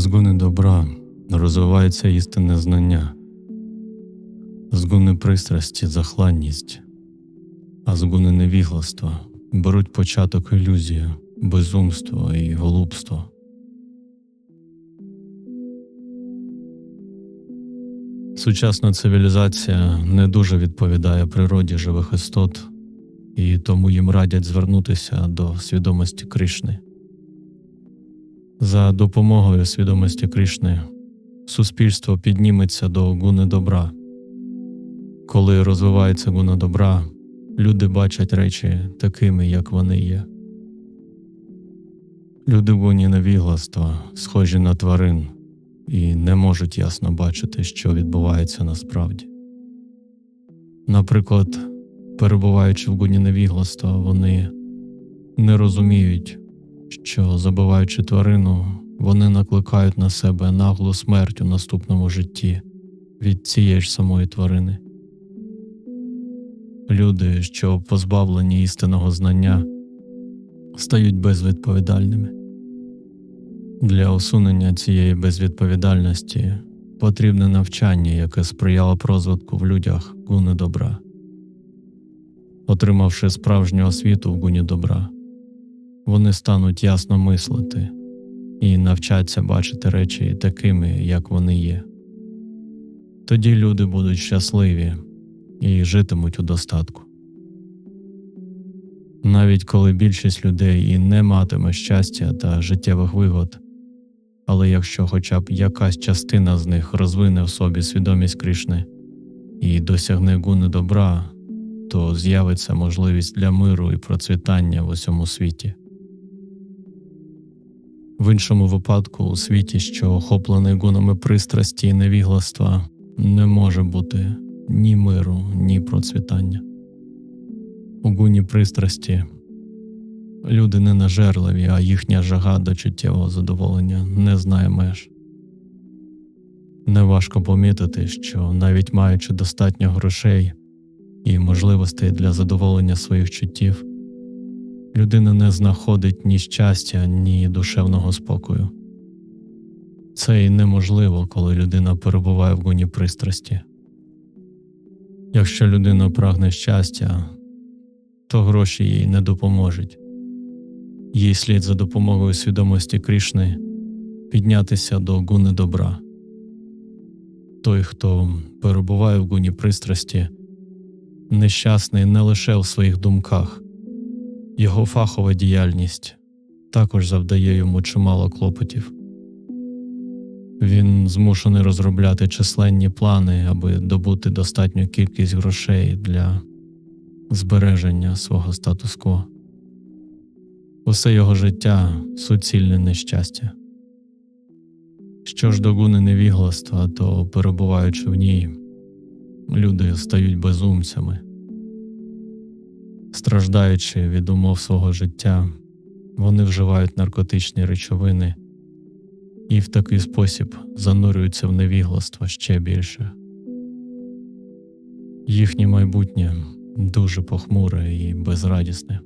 З гуни добра розвивається істинне знання, з гуни пристрасті захланність, а з гуни невігластва беруть початок ілюзія, безумство і голубство. Сучасна цивілізація не дуже відповідає природі живих істот, і тому їм радять звернутися до свідомості Кришни. За допомогою свідомості Кришни суспільство підніметься до гуни добра. Коли розвивається гуна добра, люди бачать речі такими, як вони є. Люди в гуні невігластва схожі на тварин і не можуть ясно бачити, що відбувається насправді. Наприклад, перебуваючи в гуні невігластва, вони не розуміють, що, забиваючи тварину, вони накликають на себе наглу смерть у наступному житті від цієї ж самої тварини. Люди, що позбавлені істинного знання, стають безвідповідальними. Для усунення цієї безвідповідальності потрібне навчання, яке сприяло б розвитку в людях гуни добра. Отримавши справжню освіту в гуні добра, вони стануть ясно мислити і навчаться бачити речі такими, як вони є. Тоді люди будуть щасливі і житимуть у достатку. Навіть коли більшість людей і не матиме щастя та життєвих вигод, але якщо хоча б якась частина з них розвине в собі свідомість Кришни і досягне гуни добра, то з'явиться можливість для миру і процвітання в усьому світі. В іншому випадку, у світі, що охоплений гунами пристрасті і невігластва, не може бути ні миру, ні процвітання. У гуні пристрасті люди не нажерливі, а їхня жага до чуттєвого задоволення не знає меж. Неважко помітити, що навіть маючи достатньо грошей і можливостей для задоволення своїх чуттів, людина не знаходить ні щастя, ні душевного спокою. Це і неможливо, коли людина перебуває в гуні пристрасті. Якщо людина прагне щастя, то гроші їй не допоможуть. Їй слід за допомогою свідомості Крішни піднятися до гуни добра. Той, хто перебуває в гуні пристрасті, нещасний не лише в своїх думках, його фахова діяльність також завдає йому чимало клопотів. Він змушений розробляти численні плани, аби добути достатню кількість грошей для збереження свого статус-кво. Усе його життя суцільне нещастя. Що ж до гуни невігластва, то перебуваючи в ній, люди стають безумцями. Страждаючи від умов свого життя, вони вживають наркотичні речовини і в такий спосіб занурюються в невігластво ще більше. Їхнє майбутнє дуже похмуре і безрадісне.